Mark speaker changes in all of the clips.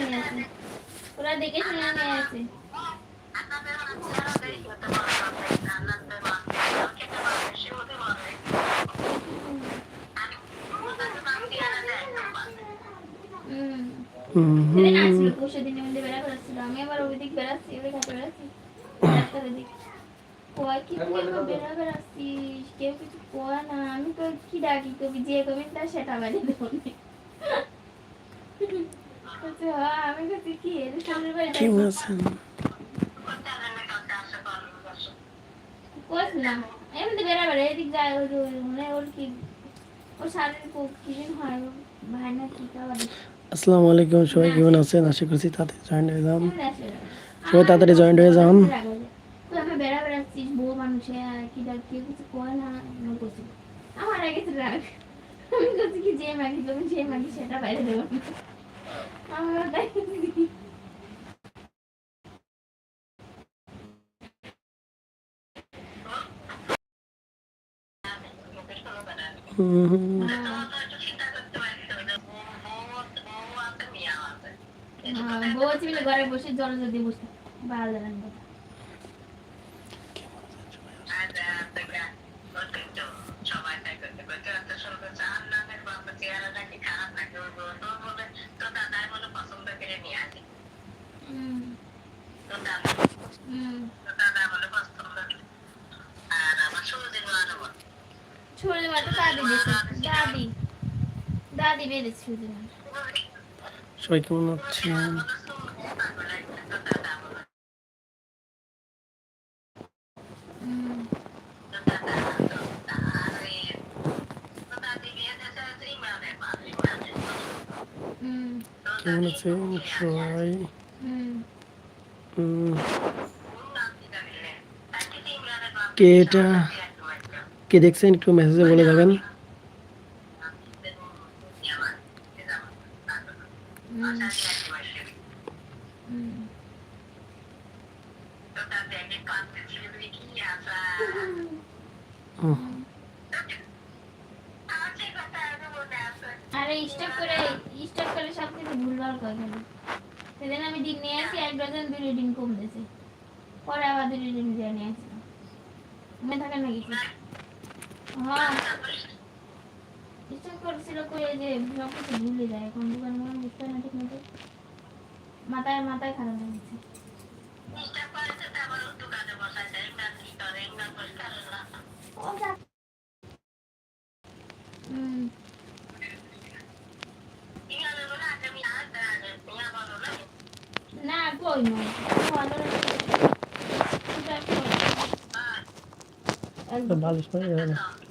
Speaker 1: নিয়ে আসে ওরা দেখে শুনে নিয়ে আসে আমি আবার ওইদিক বেড়াচ্ছি ওই ঘাটে বেড়াচ্ছি কয় কি বেড়া বেড়াচ্ছিস কেউ কিছু কয় না। আমি তো কি ডাকি কবি? যে কবি তা সেটা বাড়ি দেবো কি
Speaker 2: বলছেন?
Speaker 1: এমনি বেড়া বেড়া এদিক যায় ওর ওর- মানে ওর কি ওর শারীরিক ও হয় ভাই না কি
Speaker 2: আসসালামু আলাইকুম সবাই কেমন আছেন? আশা করছি তাতে জয়েন হয়ে যান। সবাই তাড়াতাড়ি হয়ে যান।
Speaker 1: আমার আগে রাগ। আমি করছি কি যে মাগি তুমি যে মাগি সেটা বাইরে দেবো। আমার ঘরে বসে জল যদি বসে ভালো লাগে ছোড়ে মাত্র দাদি দিয়েছে দাদি। দাদি বেড়েছে
Speaker 2: সবাই কেমন আছেন? কেমন আছেন সবাই? কে এটা? কে দেখছেন একটু মেসেজে বলে যাবেন?
Speaker 1: করে সব কিছু আমি ডিম নিয়ে আসি, এক ডজন দুটো ডিম কম দিয়েছে পরে আবার দুটো দিয়ে নিয়ে আসি। মনে হ্যাঁ। স্টক করেছিল করে যে সব কিছু ভুলে যায়, এখন দোকান মনে বুঝতে না ঠিক মতো। মাথায় মাথায় খারাপ গেছে ও যাক। হুম না, কই নয় ভালো
Speaker 2: পরে যাবে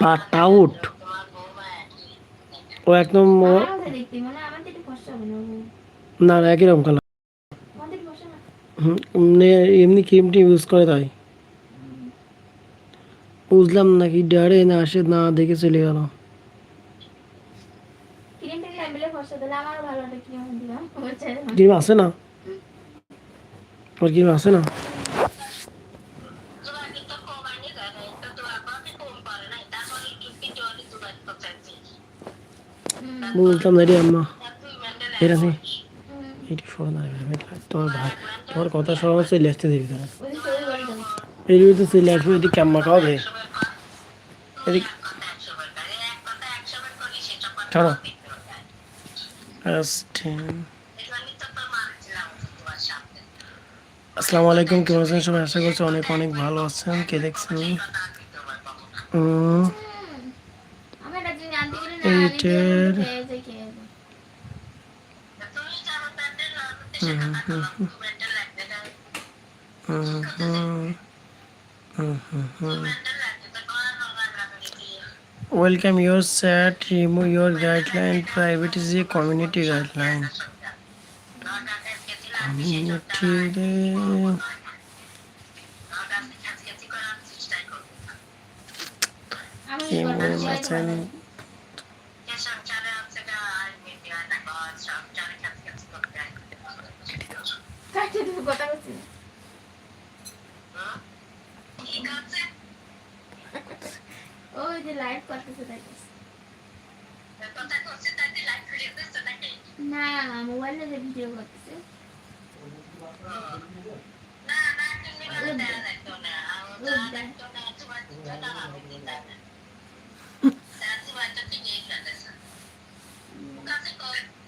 Speaker 2: বাট আউট ও একদম
Speaker 1: না
Speaker 2: একই রকম কালার এমনি এমনি ক্রিম টিম ইউজ করে তাই বুঝলাম নাকি ডারে না আসে না দেখে চলে গেল
Speaker 1: ক্রিম টিম না মিলে কষ্ট দিলে আমারও ভালো একটা ক্রিম দিলাম বলছে
Speaker 2: ক্রিম আছে না ওর ক্রিম আছে না
Speaker 1: হুম
Speaker 2: বুঝলাম না রে আম্মা এটা নেই
Speaker 1: হুম
Speaker 2: এটি সরো না ভাই কথা সরানো চলে আসতে দিবি তারা এই তো চলে আসবে এদিকে ক্যাম্মা খাওয়াবে এদিক ছাড়ো।
Speaker 3: আসসালামু আলাইকুম কেমন আছেন সবাই? আশা করছি অনেক অনেক ভালো আছেন। কে দেখছেন? এইটার- Mm-hmm. Welcome your set, remove your guideline, a community guideline. Community মনে।
Speaker 1: কাকে তুমি কথা বলছি? ওই যে লাইভ করতেছে তাকে না মোবাইলে যে ভিডিও করতেছে
Speaker 2: মোবাইল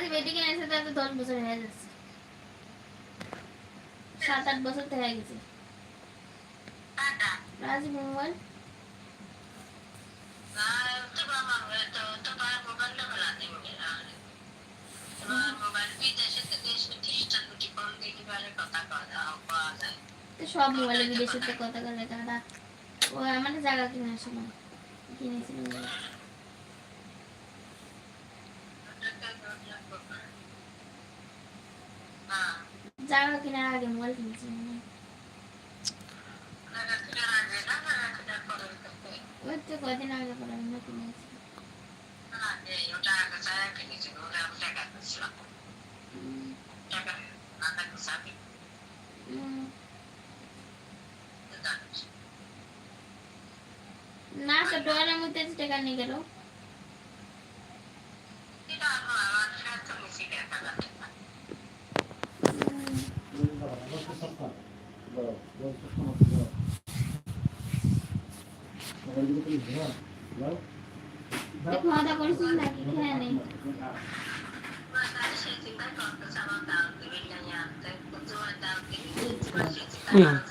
Speaker 1: রাজি বেটি কিনেছে তার তো দশ বছর হয়ে যাচ্ছে। সাত আট বছর হয়ে গেছে। রাজি মোবাইল সব মোবাইলে বিদেশের কথা বলে তারা। ও আমাদের জায়গা কিনে আসে না কিনেছিল। জায়গা কেনার আগে মোবাইল কিনেছিল ওই তো কদিন আগে পরে আমরা খাওয়া দাওয়া করেছিস নাকি খেয়ে নেই সব